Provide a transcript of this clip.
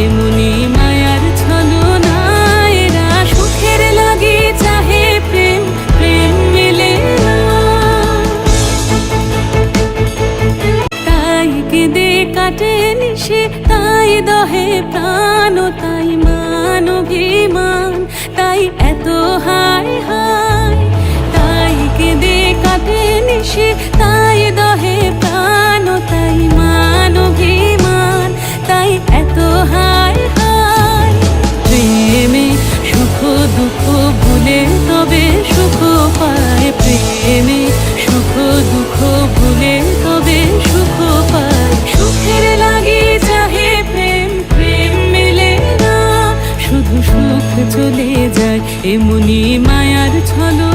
এমনি মায়ার ছলনা এরা সুখের লাগি চাহে প্রেম প্রেম মেলে তাই কেঁদে কাটে নিশে, তাই দহে প্রাণ তাই মান অভিমান। তাই এত হায় হায়, তাই কেঁদে কাটে নিশে, তাই তবে সুখ পায় প্রেমে, সুখ দুঃখ ভুলে তবে সুখ পায়। সুখের লাগে চাহে প্রেম প্রেম মেলে না। শুধু সুখ চলে যায়, এমনি মায়ার ছলো